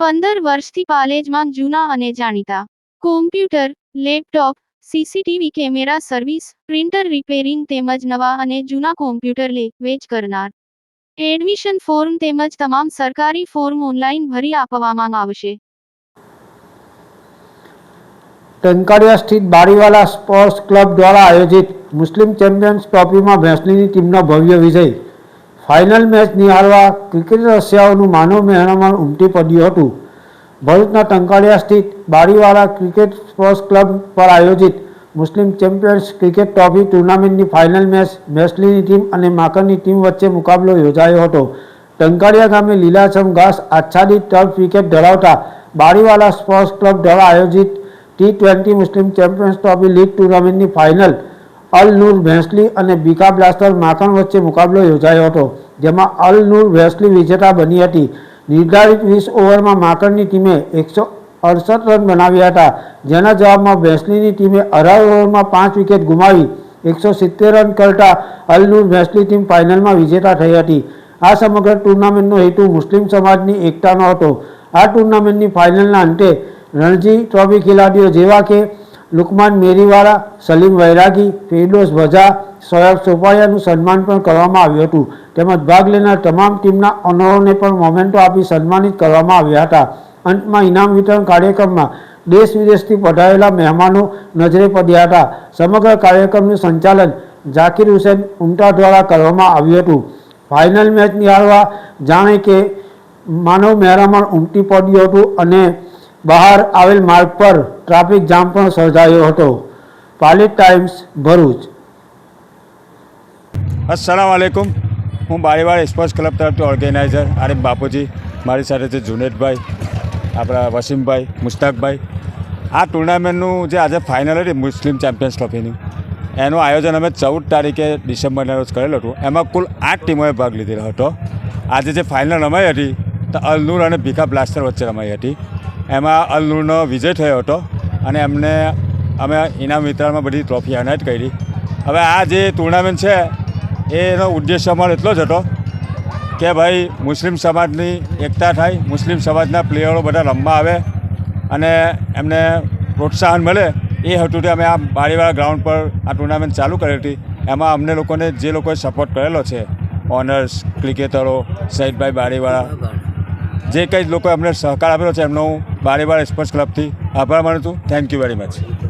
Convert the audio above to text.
પંદર વર્ષથી પાલેજમાં જૂના અને જાણીતા. Computer laptop CCTV camera service printer repairing તેમજ નવા અને જૂના કોમ્પ્યુટર લે, વેચ કરનાર. એડમિશન ફોર્મ તેમજ તમામ સરકારી ફોર્મ ઓનલાઈન ભરી આપવામાં આવશે. ટંકારિયા સ્થિત બારીવાલા સ્પોર્ટ્સ ક્લબ દ્વારા આયોજિત મુસ્લિમ ચેમ્પિયન્સ ટ્રોફીમાં ભેંસલીની ટીમનો ભવ્ય વિજય. ફાઇનલ મેચ નિહાળવા ક્રિકેટ રસિયાઓનું માનવ મહેણામણ ઉમટી પડ્યું હતું. ભરૂચના ટંકાળિયા સ્થિત બારીવાલા ક્રિકેટ સ્પોર્ટ્સ ક્લબ પર આયોજિત મુસ્લિમ ચેમ્પિયન્સ ક્રિકેટ ટ્રોફી ટુર્નામેન્ટની ફાઇનલ મેચ મેસલીની ટીમ અને માકરની ટીમ વચ્ચે મુકાબલો યોજાયો હતો. ટંકાળિયા ગામે લીલાછમ ઘાસ આચ્છાદિત ટર્ફ વિકેટ ધરાવતા બારીવાલા સ્પોર્ટ્સ ક્લબ દ્વારા આયોજિત ટી ટ્વેન્ટી મુસ્લિમ ચેમ્પિયન્સ ટ્રોફી લીગ ટુર્નામેન્ટની ફાઇનલ અલ નૂર ભેંસલી અને બીકા બ્લાસ્ટર માખણ વચ્ચે મુકાબલો યોજાયો હતો, જેમાં અલ નૂર ભેંસલી વિજેતા બની હતી. નિર્ધારિત વીસ ઓવરમાં માખણની ટીમે એકસો અડસઠ રન બનાવ્યા હતા, જેના જવાબમાં ભેંસલીની ટીમે અઢાર ઓવરમાં પાંચ વિકેટ ગુમાવી, એકસો સિત્તેર રન કરતા અલ નૂર ભેંસલી ટીમ ફાઇનલમાં વિજેતા થઈ હતી. આ સમગ્ર ટુર્નામેન્ટનો હેતુ મુસ્લિમ સમાજની એકતાનો હતો. આ ટુર્નામેન્ટની ફાઇનલના અંતે રણજી ટ્રોફી ખેલાડીઓ જેવા કે લુકમાન મેરીવાળા, સલીમ વૈરાગી ફિરડોસ વઝા સોયબ સોપાયાનું સન્માન પણ કરવામાં આવ્યું હતું. તેમજ ભાગ લેનાર તમામ ટીમના ઓનરોને પણ મોમેન્ટો આપી સન્માનિત કરવામાં આવ્યા હતા. અંતમાં ઇનામ વિતરણ કાર્યક્રમમાં દેશ વિદેશથી પધારેલા મહેમાનો નજરે પડ્યા હતા. સમગ્ર કાર્યક્રમનું સંચાલન ઝાકીર હુસેન ઉમટા દ્વારા કરવામાં આવ્યું હતું. ફાઇનલ મેચ નિહાળવા જાણે કે માનવ મહેરામણ ઉમટી પડ્યું હતું અને બહાર આવેલ માર્ગ પર ટ્રાફિક જામ પણ સર્જાયો હતો. પાલિત ટાઈમ્સ ભરૂચ. અસલામ આલેકુમ હું બારીવાડ સ્પોર્ટ્સ ક્લબ તરફથી ઓર્ગેનાઇઝર આરિફ બાપુજી. મારી સાથે છે જુનેદભાઈ, આપણા વસીમભાઈ મુશ્તાકભાઈ આ ટુર્નામેન્ટનું જે આજે ફાઇનલ હતી મુસ્લિમ ચેમ્પિયન્સ ટ્રોફીની, એનું આયોજન અમે ચૌદ તારીખે ડિસેમ્બરના રોજ કરેલું હતું. એમાં કુલ આઠ ટીમોએ ભાગ લીધેલો હતો. આજે જે ફાઇનલ રમાઈ હતી, તો અલનૂર અને ભીખા બ્લાસ્ટર વચ્ચે રમાઈ હતી. એમાં અલનૂરનો વિજય થયો હતો અને એમને અમે ઇનામ વિતરણમાં બધી ટ્રોફી એનાયત કરી. હવે આ જે ટુર્નામેન્ટ છે, એનો ઉદ્દેશ્ય અમારો એટલો જ હતો કે ભાઈ, મુસ્લિમ સમાજની એકતા થાય, મુસ્લિમ સમાજના પ્લેયરો બધા રમવા આવે અને એમને પ્રોત્સાહન મળે. એ હેતુથી અમે આ બારીવાળા ગ્રાઉન્ડ પર આ ટુર્નામેન્ટ ચાલુ કરી હતી. એમાં અમને લોકોને જે લોકોએ સપોર્ટ કરેલો છે ઓનર્સ ક્રિકેટરો સહિતભાઈ બારીવાળા, જે કંઈ લોકોએ અમને સહકાર આપેલો છે, એમનો હું બારીવાળા સ્પોર્ટ્સ ક્લબથી આભાર માનું છું. Thank you very much